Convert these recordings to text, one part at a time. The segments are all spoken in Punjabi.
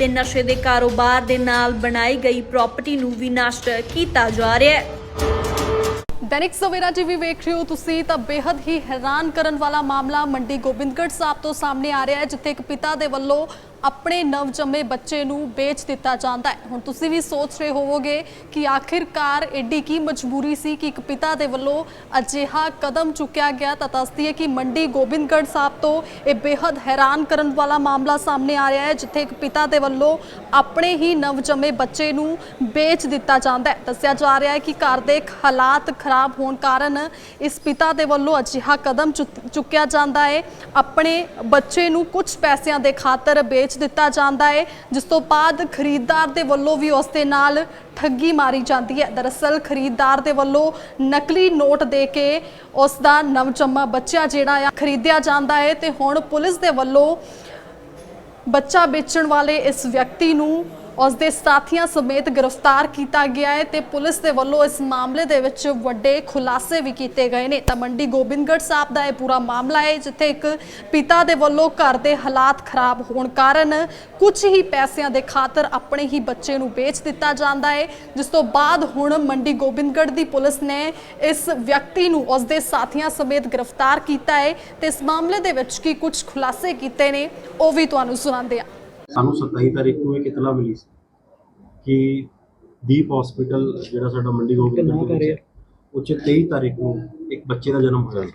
ਤੇ ਨਸ਼ੇ ਦੇ ਕਾਰੋਬਾਰ ਦੇ ਨਾਲ ਬਣਾਈ ਗਈ ਪ੍ਰਾਪਰਟੀ ਨੂੰ ਵੀ ਨਸ਼ਟ ਕੀਤਾ ਜਾ ਰਿਹਾ ਹੈ। ਦੈਨਿਕ ਸਵੇਰਾ ਵੀ ਵੇਖ ਰਹੇ ਹੋ ਤੁਸੀਂ ਤਾਂ ਬੇहद ਹੀ ਹੈਰਾਨ ਕਰਨ ਵਾਲਾ ਮਾਮਲਾ ਮੰਡੀ ਗੋਬਿੰਦਗੜ੍ਹ ਸਾਹਿਬ ਤੋਂ ਸਾਹਮਣੇ ਆ ਰਿਹਾ ਹੈ, ਜਿੱਥੇ ਇੱਕ ਪਿਤਾ ਦੇ ਵੱਲੋਂ ਆਪਣੇ ਨਵਜੰਮੇ ਬੱਚੇ ਨੂੰ ਵੇਚ ਦਿੱਤਾ ਜਾਂਦਾ ਹੈ। ਹੁਣ ਤੁਸੀਂ ਵੀ ਸੋਚ ਰਹੇ ਹੋਵੋਗੇ ਕਿ ਆਖਿਰਕਾਰ ਐਡੀ ਕੀ ਮਜਬੂਰੀ ਸੀ ਕਿ ਇੱਕ ਪਿਤਾ ਦੇ ਵੱਲੋਂ ਅਜਿਹਾ ਕਦਮ ਚੁੱਕਿਆ ਗਿਆ, ਤਾਂ ਦੱਸਦੀ ਹੈ ਕਿ ਮੰਡੀ ਗੋਬਿੰਦਗੜ੍ਹ ਸਾਹਿਬ ਤੋਂ ਇਹ ਬੇहद ਹੈਰਾਨ ਕਰਨ ਵਾਲਾ ਮਾਮਲਾ ਸਾਹਮਣੇ ਆ ਰਿਹਾ ਹੈ, ਜਿੱਥੇ ਇੱਕ ਪਿਤਾ ਦੇ ਵੱਲੋਂ ਆਪਣੇ ਹੀ ਨਵਜੰਮੇ ਬੱਚੇ ਨੂੰ ਵੇਚ ਦਿੱਤਾ ਜਾਂਦਾ ਹੈ। ਦੱਸਿਆ ਜਾ ਰਿਹਾ ਹੈ ਕਿ ਘਰ ਦੇ ਹਾਲਾਤ ਖਰਾਬ ਹੋਣ ਕਾਰਨ ਇਸ ਪਿਤਾ ਦੇ ਵੱਲੋਂ ਅਜਿਹਾ ਕਦਮ ਚੁੱਕਿਆ ਜਾਂਦਾ ਹੈ। ਆਪਣੇ ਬੱਚੇ ਨੂੰ ਕੁਝ ਪੈਸਿਆਂ ਦੇ ਖਾਤਰ ਵੇਚ ਦਿੱਤਾ ਜਾਂਦਾ ਹੈ, ਜਿਸ ਤੋਂ ਬਾਅਦ ਖਰੀਦਦਾਰ ਦੇ ਵੱਲੋਂ ਵੀ ਉਸ ਦੇ ਨਾਲ ਠੱਗੀ ਮਾਰੀ ਜਾਂਦੀ ਹੈ। ਦਰਅਸਲ ਖਰੀਦਦਾਰ ਦੇ ਵੱਲੋਂ ਨਕਲੀ ਨੋਟ ਦੇ ਕੇ ਉਸ ਦਾ ਨਵਜੰਮਾ ਬੱਚਾ ਜਿਹੜਾ ਆ ਖਰੀਦਿਆ ਜਾਂਦਾ ਹੈ ਤੇ ਹੁਣ ਪੁਲਿਸ ਦੇ ਵੱਲੋਂ ਬੱਚਾ ਵੇਚਣ ਵਾਲੇ ਇਸ ਵਿਅਕਤੀ ਨੂੰ ਉਸ ਦੇ ਸਾਥੀਆਂ ਸਮੇਤ ਗ੍ਰਿਫਤਾਰ ਕੀਤਾ ਗਿਆ ਹੈ ਤੇ ਪੁਲਿਸ ਦੇ ਵੱਲੋਂ ਇਸ ਮਾਮਲੇ ਦੇ ਵਿੱਚ ਵੱਡੇ ਖੁਲਾਸੇ ਵੀ ਕੀਤੇ ਗਏ ਨੇ। ਤਾਂ ਮੰਡੀ ਗੋਬਿੰਦਗੜ੍ਹ ਸਾਹਿਬ ਦਾ ਇਹ ਪੂਰਾ ਮਾਮਲਾ ਹੈ, ਜਿੱਥੇ ਇੱਕ ਪਿਤਾ ਦੇ ਵੱਲੋਂ ਘਰ ਦੇ ਹਾਲਾਤ ਖਰਾਬ ਹੋਣ ਕਾਰਨ ਕੁਝ ਹੀ ਪੈਸਿਆਂ ਦੇ ਖਾਤਰ ਆਪਣੇ ਹੀ ਬੱਚੇ ਨੂੰ ਵੇਚ ਦਿੱਤਾ ਜਾਂਦਾ ਹੈ, ਜਿਸ ਤੋਂ ਬਾਅਦ ਹੁਣ ਮੰਡੀ ਗੋਬਿੰਦਗੜ੍ਹ ਦੀ ਪੁਲਿਸ ਨੇ ਇਸ ਵਿਅਕਤੀ ਨੂੰ ਉਸ ਦੇ ਸਾਥੀਆਂ ਸਮੇਤ ਗ੍ਰਿਫਤਾਰ ਕੀਤਾ ਹੈ ਤੇ ਇਸ ਮਾਮਲੇ ਦੇ ਵਿੱਚ ਕੀ ਕੁਝ ਖੁਲਾਸੇ ਕੀਤੇ ਨੇ, ਉਹ ਵੀ ਤੁਹਾਨੂੰ ਸੁਣਾਉਂਦੇ ਹਾਂ। ਸਾਨੂੰ 27 ਤਾਰੀਖ ਨੂੰ ਇੱਕ ਇਤਲਾ ਮਿਲੀ ਸੀ ਕਿ ਦੀਪ ਹਸਪੀਟਲ ਜਿਹੜਾ ਸਾਡਾ ਮੰਡੀ ਗੋਬਿੰਦਗੜ੍ਹ ਦੇ ਵਿੱਚ ਹੈ, ਉਹ 'ਚ 23 ਤਾਰੀਖ ਨੂੰ ਇੱਕ ਬੱਚੇ ਦਾ ਜਨਮ ਹੋਇਆ ਸੀ।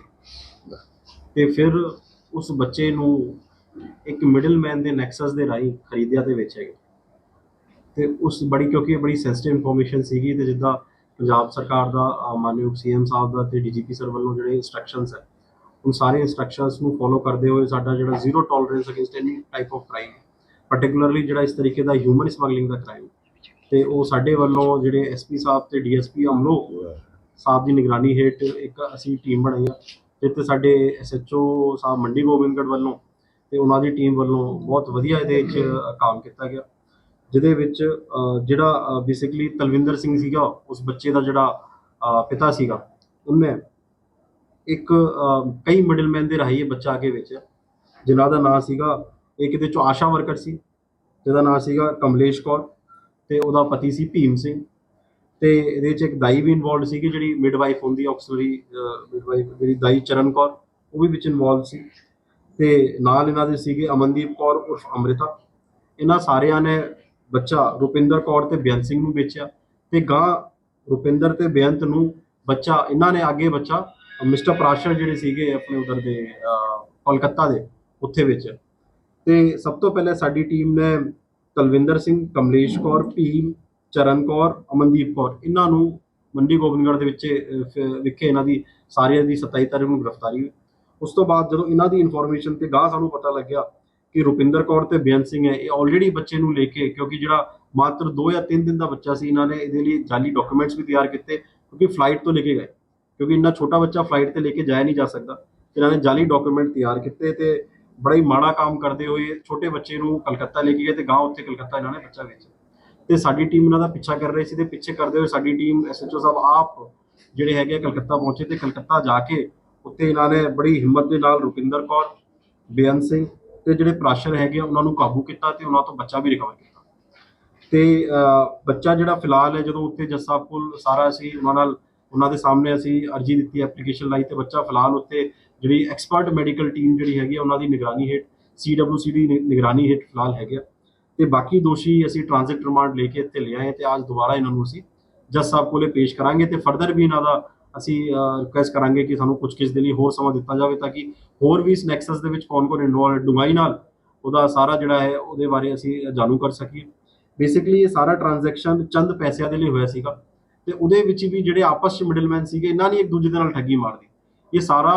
ਤੇ ਫਿਰ ਉਸ ਬੱਚੇ ਨੂੰ ਇੱਕ ਮਿਡਲਮੈਨ ਦੇ ਨੈਕਸਸ ਦੇ ਰਾਹੀਂ ਖਰੀਦਿਆ ਤੇ ਵੇਚਿਆ ਗਿਆ। ਤੇ ਉਸ ਬੜੀ ਕਿਉਂਕਿ ਇਹ ਬੜੀ ਸੈਂਸਿਟਿਵ ਇਨਫੋਰਮੇਸ਼ਨ ਸੀਗੀ ਤੇ ਜਿੱਦਾਂ ਪੰਜਾਬ ਸਰਕਾਰ ਦਾ ਮਾਨਯੋਗ ਸੀਐਮ ਸਾਹਿਬ ਦਾ ਤੇ ਡੀਜੀਪੀ ਸਰ ਵੱਲੋਂ ਜਿਹੜੇ ਇਨਸਟਰਕਸ਼ਨਸ ਹੈ ਉਹ ਸਾਰੇ ਇਨਸਟਰਕਸ਼ਨਸ ਨੂੰ ਫੋਲੋ ਕਰਦੇ ਹੋਏ ਸਾਡਾ ਜਿਹੜਾ zero tolerance against any type of crime particularly ਜਿਹੜਾ ਇਸ ਤਰੀਕੇ ਦਾ ਹਿਊਮਨ ਸਮਗਲਿੰਗ ਦਾ ਕ੍ਰਾਈਮ ਤੇ ਉਹ ਸਾਡੇ ਵੱਲੋਂ ਜਿਹੜੇ ਐਸਪੀ ਸਾਹਿਬ ਤੇ ਡੀਐਸਪੀ ਅਮਲੋ ਸਾਹਿਬ ਦੀ ਨਿਗਰਾਨੀ ਹੇਠ ਇੱਕ ਅਸੀਂ ਟੀਮ ਬਣਾਈ ਆ ਜਿੱਥੇ ਸਾਡੇ ਐਸਐਚਓ ਸਾਹਿਬ ਮੰਡੀ ਗੋਬਿੰਦਗੜ੍ਹ ਵੱਲੋਂ ਤੇ ਉਹਨਾਂ ਦੀ ਟੀਮ ਵੱਲੋਂ ਬਹੁਤ ਵਧੀਆ ਇਹਦੇ ਵਿੱਚ ਕੰਮ ਕੀਤਾ ਗਿਆ। ਜਿਹਦੇ ਵਿੱਚ ਜਿਹੜਾ ਬੇਸਿਕਲੀ ਤਲਵਿੰਦਰ ਸਿੰਘ ਸੀਗਾ ਉਸ ਬੱਚੇ ਦਾ ਜਿਹੜਾ ਪਿਤਾ ਸੀਗਾ ਉਹਨੇ ਇੱਕ ਅਹ, ਕਈ ਮਿਡਲਮੈਨ ਦੇ ਰਾਹੀਂ ਇਹ ਬੱਚਾ ਆ ਕੇ ਵੇਚਿਆ ਜਿਨ੍ਹਾਂ ਦਾ ਨਾਂ ਸੀਗਾ ਇੱਕ ਇਹਦੇ ਚੋਂ ਆਸ਼ਾ ਵਰਕਰ ਸੀ ਜਿਹਦਾ ਨਾਮ ਸੀਗਾ ਕਮਲੇਸ਼ ਕੌਰ ਤੇ ਉਹਦਾ ਪਤੀ ਸੀ ਭੀਮ ਸਿੰਘ ਤੇ ਇਹਦੇ ਵਿੱਚ ਇੱਕ ਦਾਈ ਵੀ ਇਨਵੋਲਡ ਸੀਗੀ ਜਿਹੜੀ ਮਿਡਵਾਈਫ ਹੁੰਦੀ ਹੈ ਆਕਸਲਰੀ ਮਿਡਵਾਈਫ ਜਿਹੜੀ ਦਾਈ ਚਰਨ ਕੌਰ ਉਹ ਵੀ ਵਿੱਚ ਇਨਵੋਲਡ ਸੀ ਤੇ ਨਾਲ ਇਹਨਾਂ ਦੇ ਸੀਗੇ ਅਮਨਦੀਪ ਕੌਰ ਉਰਫ ਅੰਮ੍ਰਿਤਾ। ਇਹਨਾਂ ਸਾਰਿਆਂ ਨੇ ਬੱਚਾ ਰੁਪਿੰਦਰ ਕੌਰ ਤੇ ਬੇਅੰਤ ਸਿੰਘ ਨੂੰ ਵੇਚਿਆ ਤੇ ਗਾਂ ਰੁਪਿੰਦਰ ਤੇ ਬੇਅੰਤ ਨੂੰ ਬੱਚਾ ਇਹਨਾਂ ਨੇ ਅੱਗੇ ਬੱਚਾ ਮਿਸਟਰ ਪ੍ਰਾਸ਼ਰ ਜਿਹੜੇ ਸੀਗੇ ਆਪਣੇ ਉਧਰ ਦੇ ਅਹ, ਕੋਲਕਾਤਾ ਦੇ ਉੱਥੇ ਵੇਚਿਆ। ਤੇ ਸਭ ਤੋਂ ਪਹਿਲੇ ਸਾਡੀ ਟੀਮ ਨੇ ਤਲਵਿੰਦਰ ਸਿੰਘ, ਕਮਲੇਸ਼ ਕੌਰ, ਭੀਮ, ਚਰਨ ਕੌਰ, ਅਮਨਦੀਪ ਕੌਰ, ਇਹਨਾਂ ਨੂੰ ਮੰਡੀ ਗੋਬਿੰਦਗੜ੍ਹ ਦੇ ਵਿੱਚ ਵਿਖੇ ਇਹਨਾਂ ਦੀ ਸਾਰਿਆਂ ਦੀ 27 ਤਾਰੀਖ ਨੂੰ ਗ੍ਰਿਫਤਾਰੀ ਹੋਈ। ਉਸ ਤੋਂ ਬਾਅਦ ਜਦੋਂ ਇਹਨਾਂ ਦੀ ਇਨਫੋਰਮੇਸ਼ਨ ਤੇ ਗਾਹ ਸਾਨੂੰ ਪਤਾ ਲੱਗਿਆ ਕਿ ਰੁਪਿੰਦਰ ਕੌਰ ਤੇ ਬੇਅੰਤ ਸਿੰਘ ਹੈ, ਇਹ ਆਲਰੇਡੀ ਬੱਚੇ ਨੂੰ ਲੈ ਕੇ, ਕਿਉਂਕਿ ਜਿਹੜਾ ਮਾਤਰ 2 ਜਾਂ 3 ਦਿਨ ਦਾ ਬੱਚਾ ਸੀ, ਇਹਨਾਂ ਨੇ ਇਹਦੇ ਲਈ ਜਾਲੀ ਡਾਕੂਮੈਂਟਸ ਵੀ ਤਿਆਰ ਕੀਤੇ, ਕਿਉਂਕਿ ਫਲਾਈਟ ਤੋਂ ਲੈ ਕੇ ਗਏ। ਕਿਉਂਕਿ ਇੰਨਾ ਛੋਟਾ ਬੱਚਾ ਫਲਾਈਟ ਤੇ ਲੈ ਕੇ ਜਾਇਆ ਨਹੀਂ ਜਾ ਸਕਦਾ। ਇਹਨਾਂ ਨੇ ਜਾਲੀ ਡਾਕੂਮੈਂਟ ਤਿਆਰ ਕੀਤੇ ਤੇ ਬੜਾ ਹੀ ਮਾੜਾ ਕੰਮ ਕਰਦੇ ਹੋਏ ਛੋਟੇ ਬੱਚੇ ਨੂੰ ਕਲਕੱਤਾ ਲੈ ਕੇ ਗਏ ਤੇ ਗਾਂ ਉੱਥੇ ਕਲਕੱਤਾ ਇਹਨਾਂ ਨੇ ਬੱਚਾ ਵੇਚਿਆ ਤੇ ਸਾਡੀ ਟੀਮ ਇਹਨਾਂ ਦਾ ਪਿੱਛਾ ਕਰ ਰਹੀ ਸੀ ਤੇ ਪਿੱਛੇ ਕਰਦੇ ਹੋਏ ਸਾਡੀ ਟੀਮ ਐਸਐਚਓ ਸਾਹਿਬ ਆਪ ਜਿਹੜੇ ਹੈਗੇ ਕਲਕੱਤਾ ਪਹੁੰਚੇ ਤੇ ਕਲਕੱਤਾ ਜਾ ਕੇ ਉੱਥੇ ਇਹਨਾਂ ਨੇ ਬੜੀ ਹਿੰਮਤ ਦੇ ਨਾਲ ਰੁਪਿੰਦਰ ਕੌਰ ਬੇਅੰਤ ਸਿੰਘ ਤੇ ਜਿਹੜੇ ਪ੍ਰਾਸ਼ਰ ਹੈਗੇ ਉਹਨਾਂ ਨੂੰ ਕਾਬੂ ਕੀਤਾ ਤੇ ਉਹਨਾਂ ਤੋਂ ਬੱਚਾ ਵੀ ਰਿਕਵਰ ਕੀਤਾ। ਤੇ ਅਹ, ਬੱਚਾ ਜਿਹੜਾ ਫਿਲਹਾਲ ਹੈ ਜਦੋਂ ਉੱਥੇ ਜੱਸਾ ਸਾਹਿਬ ਸਾਰਾ ਸੀ ਉਹਨਾਂ ਨਾਲ ਉਹਨਾਂ ਦੇ ਸਾਹਮਣੇ ਅਸੀਂ ਅਰਜੀ ਦਿੱਤੀ ਐਪਲੀਕੇਸ਼ਨ ਲਾਈ ਤੇ ਬੱਚਾ ਫਿਲਹਾਲ ਉੱਥੇ ਜਿਹੜੀ ਐਕਸਪਰਟ ਮੈਡੀਕਲ ਟੀਮ ਜਿਹੜੀ ਹੈਗੀ ਆ, ਉਹਨਾਂ ਦੀ ਨਿਗਰਾਨੀ ਹੇਠ ਸੀਡਬਲਯੂਸੀ ਦੀ ਨਿ- ਨਿਗਰਾਨੀ ਹੇਠ ਫਿਲਹਾਲ ਹੈਗੇ ਆ। ਤੇ ਬਾਕੀ ਦੋਸ਼ੀ ਅਸੀਂ ਟ੍ਰਾਂਜ਼ਿਟ ਰਿਮਾਂਡ ਲੈ ਕੇ ਇੱਥੇ ਲਿਆਏ ਤੇ ਅੱਜ ਦੁਬਾਰਾ ਇਹਨਾਂ ਨੂੰ ਅਸੀਂ ਜੱਜ ਸਾਹਿਬ ਕੋਲੇ ਪੇਸ਼ ਕਰਾਂਗੇ ਤੇ ਫਰਦਰ ਵੀ ਇਹਨਾਂ ਦਾ ਅਸੀਂ ਰਿਕੁਐਸਟ ਕਰਾਂਗੇ ਕਿ ਸਾਨੂੰ ਕੁਝ ਕਿਸ ਦੇ ਲਈ ਹੋਰ ਸਮਾਂ ਦਿੱਤਾ ਜਾਵੇ ਤਾਂ ਕਿ ਹੋਰ ਵੀ ਇਸ ਨੈਕਸਸ ਦੇ ਵਿੱਚ ਕੌਣ ਕੌਣ ਇਨਵੋਲਵ ਡੂੰਘਾਈ ਨਾਲ ਉਹਦਾ ਸਾਰਾ ਜਿਹੜਾ ਹੈ ਉਹਦੇ ਬਾਰੇ ਅਸੀਂ ਜਾਣੂ ਕਰ ਸਕੀਏ। ਬੇਸਿਕਲੀ ਇਹ ਸਾਰਾ ਟ੍ਰਾਂਜੈਕਸ਼ਨ ਚੰਦ ਪੈਸਿਆਂ ਦੇ ਲਈ ਹੋਇਆ ਸੀਗਾ। ਤੇ ਉਹਦੇ ਵਿੱਚ ਵੀ ਜਿਹੜੇ ਆਪਸ ਚ ਮਿਡਲਮੈਨ ਸੀਗੇ, ਇਹਨਾਂ ਨੇ ਇੱਕ ਦੂਜੇ ਦੇ ਨਾਲ ਠੱਗੀ ਮਾਰਦੀ ਇਹ ਸਾਰਾ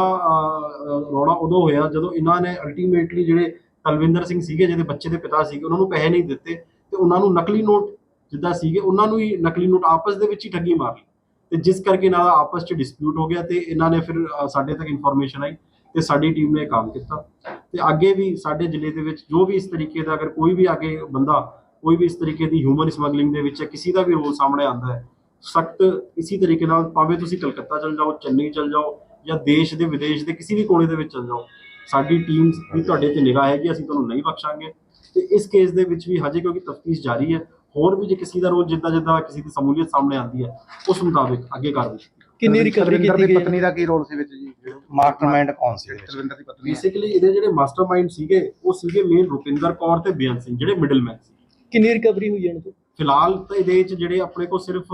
ਰੌਲਾ ਉਦੋਂ ਹੋਇਆ ਜਦੋਂ ਇਹਨਾਂ ਨੇ ਅਲਟੀਮੇਟਲੀ ਜਿਹੜੇ ਤਲਵਿੰਦਰ ਸਿੰਘ ਸੀਗੇ, ਜਿਹਦੇ ਬੱਚੇ ਦੇ ਪਿਤਾ ਸੀਗੇ, ਉਹਨਾਂ ਨੂੰ ਪੈਸੇ ਨਹੀਂ ਦਿੱਤੇ ਤੇ ਉਹਨਾਂ ਨੂੰ ਨਕਲੀ ਨੋਟ ਜਿੱਦਾਂ ਸੀਗੇ, ਉਹਨਾਂ ਨੂੰ ਹੀ ਨਕਲੀ ਨੋਟ ਆਪਸ ਦੇ ਵਿੱਚ ਹੀ ਠੱਗੀ ਮਾਰ ਲਈ। ਤੇ ਜਿਸ ਕਰਕੇ ਇਹਨਾਂ ਦਾ ਆਪਸ ਚ ਡਿਸਪਿਊਟ ਹੋ ਗਿਆ ਤੇ ਇਹਨਾਂ ਨੇ ਫਿਰ ਸਾਡੇ ਤੱਕ ਇਨਫੋਰਮੇਸ਼ਨ ਆਈ ਤੇ ਸਾਡੀ ਟੀਮ ਨੇ ਕੰਮ ਕੀਤਾ। ਤੇ ਅੱਗੇ ਵੀ ਸਾਡੇ ਜ਼ਿਲ੍ਹੇ ਦੇ ਵਿੱਚ ਜੋ ਵੀ ਇਸ ਤਰੀਕੇ ਦਾ ਅਗਰ ਕੋਈ ਵੀ ਅੱਗੇ ਬੰਦਾ, ਕੋਈ ਵੀ ਇਸ ਤਰੀਕੇ ਦੀ ਹਿਊਮਨ ਸਮਗਲਿੰਗ ਦੇ ਵਿੱਚ ਕਿਸੇ ਦਾ ਵੀ ਰੋਲ ਸਾਹਮਣੇ ਆਉਂਦਾ ਹੈ ਸਖਤ ਇਸੇ ਤਰੀਕੇ ਨਾਲ ਭਾਵੇਂ ਤੁਸੀਂ ਕਲਕੱਤਾ ਚਲ ਜਾਓ ਚੇਨਈ ਚਲ ਜਾਓ ਜਾਂ ਦੇਸ਼ ਦੇ ਵਿਦੇਸ਼ ਦੇ ਕਿਸੇ ਵੀ ਕੋਨੇ ਦੇ ਵਿੱਚ ਚਲ ਜਾਓ ਸਾਡੀ ਟੀਮ ਦੀ ਤੁਹਾਡੇ ਤੇ ਨਿਗਾਹ ਹੈਗੀ ਅਸੀਂ ਤੁਹਾਨੂੰ ਨਹੀਂ ਬਖਸ਼ਾਂਗੇ। ਤੇ ਇਸ ਕੇਸ ਦੇ ਵਿੱਚ ਵੀ ਹਜੇ ਕਿਉਂਕਿ ਤਫਤੀਸ਼ ਜਾਰੀ ਹੈ ਹੋਰ ਵੀ ਜੇ ਕਿਸੇ ਦਾ ਰੋਲ ਜਿੱਦਾਂ ਜਿੱਦਾਂ ਕਿਸੇ ਦੀ ਸਮੂਲੀਅਤ ਸਾਹਮਣੇ ਆਉਂਦੀ ਹੈ ਉਸ ਮੁਤਾਬਿਕ ਅੱਗੇ ਕਾਰਵਾਈ ਕਿੰਨੀ ਰਿਕਵਰੀ ਕੀਤੀ ਗਈ ਪਤਨੀ ਦਾ ਕੀ ਰੋਲ ਸੀ ਵਿੱਚ ਜੀ? ਮਾਸਟਰਮਾਈਂਡ ਕੌਣ ਸੀ? ਤਲਵਿੰਦਰ ਦੀ ਪਤਨੀ। ਬੇਸਿਕਲੀ ਇਹਦੇ ਜਿਹੜੇ ਮਾਸਟਰਮਾਈਂਡ ਸੀਗੇ ਉਹ ਸੀਗੇ ਮੇਨ ਰੁਪਿੰਦਰ ਕੌਰ ਤੇ ਬੇਅੰਤ ਸਿੰਘ ਜਿਹੜੇ ਮਿਡਲਮੈਨ ਸੀ। ਕਿੰਨੀ ਰਿਕਵਰੀ ਹੋਈ ਇਹਨਾਂ ਤੋਂ? ਫਿਲਹਾਲ ਤਾਂ ਇਹਦੇ ਵਿੱਚ ਜਿਹੜੇ ਆਪਣੇ ਕੋਲ ਸਿਰਫ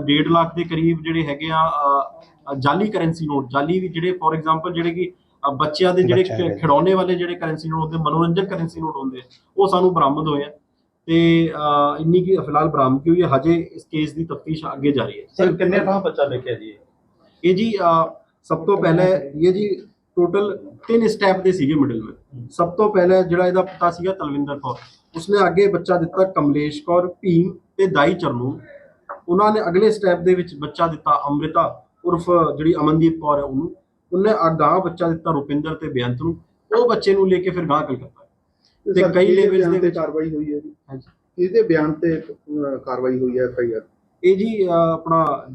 1.5 ਲੱਖ ਦੇ ਕਰੀਬ ਜਿਹੜੇ ਹੈਗੇ ਆ ਜਾਲੀ ਕਰੰਸੀ ਨੋਟ ਜਾਲੀ ਵੀ ਜਿਹੜੇ ਫੋਰ ਐਗਜ਼ਾਮਪਲ ਜਿਹੜੇ ਕਿ ਬੱਚਿਆਂ ਦੇ ਜਿਹੜੇ ਖਿਡੌਣੇ ਵਾਲੇ ਜਿਹੜੇ ਕਰੰਸੀ ਨੋਟ ਹੁੰਦੇ ਮਨੋਰੰਜਨ ਕਰੰਸੀ ਨੋਟ ਹੁੰਦੇ ਆ, ਉਹ ਸਾਨੂੰ ਬਰਾਮਦ ਹੋਏ ਆ। ਤੇ ਇੰਨੀ ਕੀ ਫਿਲਹਾਲ ਬਰਾਮਦ ਹੋਈ ਹੈ ਹਜੇ ਇਸ ਕੇਸ ਦੀ ਤਫਤੀਸ਼ ਅੱਗੇ ਜਾਰੀ ਹੈ। ਸਰ ਕਿੰਨੇ ਥਾਂ ਬੱਚਾ ਵੇਖਿਆ ਜੀ ਇਹ? ਜੀ ਸਭ ਤੋਂ ਪਹਿਲੇ ਇਹ ਜੀ ਟੋਟਲ ਤਿੰਨ ਸਟੈਪ ਦੇ ਸੀਗੇ ਮਿਡਲਮੈਨ ਸਭ ਤੋਂ ਪਹਿਲੇ ਜਿਹੜਾ ਇਹਦਾ ਪਤਾ ਸੀਗਾ ਤਲਵਿੰਦਰ ਕੌਰ ਉਸਨੇ ਅੱਗੇ ਬੱਚਾ ਦਿੱਤਾ ਕਮਲੇਸ਼ ਕੌਰ ਭੀਮ ਤੇ ਦਾਈ ਚਰਨੂ। ਉਹਨਾਂ ਨੇ ਅਗਲੇ ਸਟੈਪ ਦੇ ਵਿੱਚ ਬੱਚਾ ਦਿੱਤਾ ਅੰਮ੍ਰਿਤਾ ਉਰਫ ਜਿਹੜੀ ਅਮਨਦੀਪ ਕੌਰ ਹੈ ਉਹਨੂੰ। ਉਹਨੇ ਅਗਾਂਹ ਬੱਚਾ ਦਿੱਤਾ ਰੁਪਿੰਦਰ ਤੇ ਬੇਅੰਤ ਨੂੰ। ਉਹ ਬੱਚੇ ਨੂੰ ਲੈ ਕੇ ਫਿਰ ਗਾਂ ਕਲਕੱਤਾ। ਤੇ ਕਈ ਬਿਆਨ ਦੇ ਤੇ ਵਿੱਚ- ਕਾਰਵਾਈ ਹੋਈ ਹੈ ਜੀ। ਹਾਂਜੀ। ਇਹਦੇ ਬਿਆਨ ਤੇ ਕਾਰਵਾਈ ਹੋਈ ਹੈ ਐਫਆਈਆਰ ਇਹ ਜੀ ਆਪਣਾ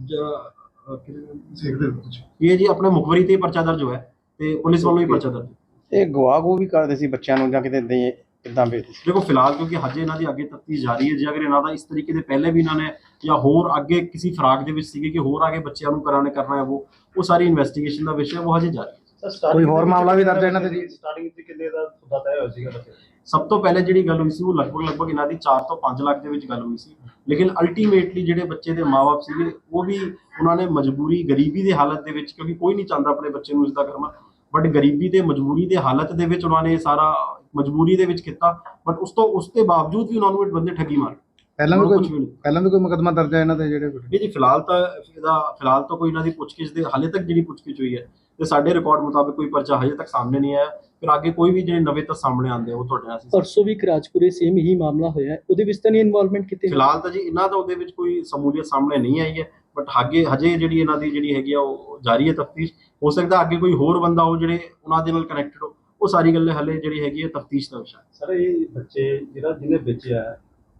ਇਹ ਜੀ ਆਪਣੇ ਮੁਖਬਰੀ ਤੇ ਪਰਚਾ ਦਰਜ ਹੋਇਆ ਤੇ ਪੁਲਿਸ ਵੱਲੋਂ ਹੀ ਪਰਚਾ ਦਰਜ ਇਹ ਗਵਾ ਗੋ ਵੀ ਕਰਦੇ ਸੀ ਬੱਚਿਆਂ ਨੂੰ ਜਾਂ ਕਿਤੇ ਹੀ ਕਿੱਦਾਂ ਵੇਚਦੇ ਸੀ ਦੇਖੋ ਫਿਲਹਾਲ ਕਿਉਂਕਿ ਹਜੇ ਇਹਨਾਂ ਦੀ ਅੱਗੇ ਤਫਤੀਸ਼ ਜਾਰੀ ਹੈ ਜੇ ਅਗਰ ਇਹਨਾਂ ਦਾ ਇਸ ਤਰੀਕੇ ਦੇ ਪਹਿਲੇ ਵੀ ਇਹਨਾਂ ਨੇ ਜਾਂ ਹੋਰ ਅੱਗੇ ਕਿਸੇ ਫਰਾਕ ਦੇ ਵਿੱਚ ਸੀਗੇ ਕਿ ਹੋਰ ਅੱਗੇ ਬੱਚਿਆਂ ਨੂੰ ਕਰਾਣੇ ਕਰਨਾ ਹੈ ਉਹ ਉਹ ਸਾਰੀ ਇਨਵੈਸਟੀਗੇਸ਼ਨ ਦਾ ਵਿਸ਼ਾ ਹੈ, ਉਹ ਹਜੇ ਜਾਰੀ ਹੈ ਕੋਈ ਹੋਰ ਦੇ ਮਾਮਲਾ ਵੀ ਦਰਜ ਹੈ ਇਹਨਾਂ ਤੇ ਦਾ ਜੀ? ਸਟਾਰਟਿੰਗ ਚ ਕਿੰਨੇ ਦਾ ਸੌਦਾ ਤੈਅ ਹੋਇਆ ਸੀਗਾ ਬੱਚੇ ਦਾ? ਸਭ ਤੋਂ ਪਹਿਲੇ ਜਿਹੜੀ ਗੱਲ ਹੋਈ ਸੀ ਉਹ ਲਗਭਗ ਲਗਭਗ ਇਹਨਾਂ ਦੀ 4 ਤੋਂ 5 ਲੱਖ ਦੇ ਵਿੱਚ ਗੱਲ ਹੋਈ ਸੀ ਲੇਕਿਨ ਅਲਟੀਮੇਟਲੀ ਜਿਹੜੇ ਬੱਚੇ ਦੇ ਮਾਪੇ ਸੀਗੇ ਉਹ ਵੀ ਉਹਨਾਂ ਨੇ ਮਜਬੂਰੀ ਗਰੀਬੀ ਦੇ ਹਾਲਤ ਦੇ ਵਿੱਚ ਕਿਉਂਕਿ ਕੋਈ ਨਹੀਂ ਚਾਹੁੰਦਾ ਆਪਣੇ ਬੱਚੇ ਨੂੰ ਇਸਦਾ ਕਰਨਾ ਬਟ ਗਰੀਬੀ ਤੇ ਮਜਬੂਰੀ ਦੇ ਹਾਲਤ ਦੇ ਵਿੱਚ ਉਹਨਾਂ ਨੇ ਇਹ ਸਾਰਾ ਮਜਬੂਰੀ ਦੇ ਵਿੱਚ ਕੀਤਾ। ਬਟ ਉਸ ਤੋਂ ਉਸ ਦੇ ਬਾਵਜੂਦ ਵੀ ਉਹਨਾਂ ਨੂੰ ਇਹ ਬੰਦੇ ਠੱਗੀ ਮਾਰੇ। ਪਹਿਲਾਂ ਵੀ ਕੋਈ ਪਹਿਲਾਂ ਵੀ ਕੋਈ ਮੁਕਦਮਾ ਦਰਜ ਹੈ ਇਹਨਾਂ ਤੇ ਜਿਹੜੇ ਨਹੀਂ ਜੀ ਫਿਲਹਾਲ ਤਾਂ ਇਹਦਾ ਫਿਲਹਾਲ ਤਾਂ ਕੋਈ ਇਹਨਾਂ ਦੀ ਪੁੱਛਗਿੱਛ ਦੇ ਹਾਲੇ ਤੱਕ ਜਿਹੜੀ ਪੁੱਛਗਿੱਛ ਹੋਈ ਹੈ ਤੇ ਸਾਡੇ ਰਿਕਾਰਡ ਮੁਤਾਬਕ ਕੋਈ ਪਰਚਾ ਹਜੇ ਤੱਕ ਸਾਹਮਣੇ ਨਹੀਂ ਆਇਆ। ਫਿਰ ਅੱਗੇ ਕੋਈ ਵੀ ਜਿਹੜੇ ਨਵੇਂ ਤੱਥ ਸਾਹਮਣੇ ਆਉਂਦੇ ਉਹ ਤੁਹਾਡੇ ਨਾਲ ਪਰਸੋਂ ਵੀ ਕਰਾਚਪੁਰੇ ਸੇਮ ਹੀ ਮਾਮਲਾ ਹੋਇਆ ਹੈ। ਉਹਦੇ ਵਿੱਚ ਤਾਂ ਨਹੀਂ ਇਨਵੋਲਵਮੈਂਟ ਕੀਤੀ ਫਿਲਹਾਲ ਤਾਂ ਜੀ ਇਹਨਾਂ ਦਾ ਉਹਦੇ ਵਿੱਚ ਕੋਈ ਸਮੂਲੀਅਤ ਸਾਹਮਣੇ ਨਹੀਂ ਆਈ ਹੈ। ਬਟ ਅੱਗੇ ਹਜੇ ਜਿਹੜੀ ਇਹਨਾਂ ਦੀ ਜਿਹੜੀ ਹੈਗੀ ਆ ਉਹ ਜਾਰੀ ਹੈ ਤਫਤੀਸ਼ ਹੋ ਸਕਦਾ ਅੱਗੇ ਕੋਈ ਹੋਰ ਬੰਦਾ ਹੋ ਜਿਹੜੇ ਉਹਨਾਂ ਦੇ ਨਾਲ ਕਨੈਕਟਡ ਹੋ ਉਹ ਸਾਰੀ ਗੱਲੇ ਹਲੇ ਜਿਹੜੀ ਹੈਗੀ ਹੈ ਤਫਤੀਸ਼ ਦਾ ਵਿਸ਼ਾ। ਸਰ ਇਹ ਬੱਚੇ ਜਿਹੜਾ ਜਿਹਨੇ ਵੇਚਿਆ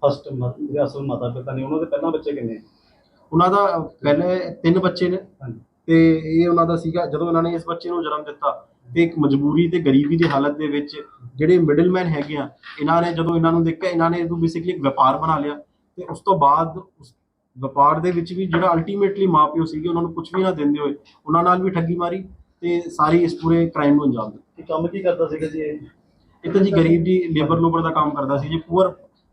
ਫਸਟ ਜਿਹੜੇ ਅਸਲ ਮਾਤਾ ਪਿਤਾ ਨੇ ਉਹਨਾਂ ਦੇ ਪਹਿਲਾਂ ਬੱਚੇ ਕਿੰਨੇ ਉਹਨਾਂ ਦਾ ਪਹਿਲੇ ਤਿੰਨ ਬੱਚੇ ਨੇ। ਤੇ ਇਹ ਉਹਨਾਂ ਦਾ ਸੀਗਾ ਜਦੋਂ ਇਹਨਾਂ ਨੇ ਇਸ ਬੱਚੇ ਨੂੰ ਜਨਮ ਦਿੱਤਾ ਤੇ ਇੱਕ ਮਜਬੂਰੀ ਤੇ ਗਰੀਬੀ ਦੀ ਹਾਲਤ ਦੇ ਵਿੱਚ ਜਿਹੜੇ ਮਿਡਲਮੈਨ ਹੈਗੇ ਆ ਇਹਨਾਂ ਨੇ ਜਦੋਂ ਇਹਨਾਂ ਨੂੰ ਦੇਖਿਆ ਇਹਨਾਂ ਨੇ ਇਹਨੂੰ ਬੇਸਿਕਲੀ ਇੱਕ ਵਪਾਰ ਬਣਾ ਲਿਆ ਤੇ ਉਸ ਤੋਂ ਬਾਅਦ ਉਸ ਵਪਾਰ ਦੇ ਵਿੱਚ ਵੀ ਜਿਹੜਾ ਅਲਟੀਮੇਟਲੀ ਮਾਪਿਓ ਸੀਗੇ ਉਹਨਾਂ ਨੂੰ ਕੁਝ ਵੀ ਨਾ ਦਿੰਦੇ ਹੋਏ ਉਹਨਾਂ ਨਾਲ ਵੀ ਠੱਗੀ ਮਾਰੀ ਤੇ ਸਾਰੀ ਇਸ ਪੂਰੇ ਕ੍ਰਾਈਮ ਨੂੰ ਅੰਜਾਮ ਦਿੱਤਾ। ਇਹ ਕੰਮ ਕੀ ਕਰਦਾ ਸੀਗਾ ਜੀ ਇਹ? ਇਹ ਤਾਂ ਜੀ ਗਰੀਬ ਜੀ ਲੇਬਰ ਲੂਬਰ ਦਾ ਕੰਮ ਕਰਦਾ ਸੀ ਜੀ ਪੂਅਰ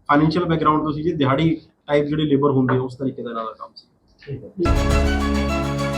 ਫਾਈਨੈਂਸ਼ੀਅਲ ਬੈਕਗ੍ਰਾਉਂਡ ਤੋਂ ਸੀ ਜੀ ਦਿਹਾੜੀ ਟਾਈਪ ਜਿਹੜੇ ਲੇਬਰ ਹੁੰਦੇ ਉਸ ਤਰੀਕੇ ਦਾ ਦਾ ਕੰਮ ਸੀ। ਠੀਕ ਹੈ।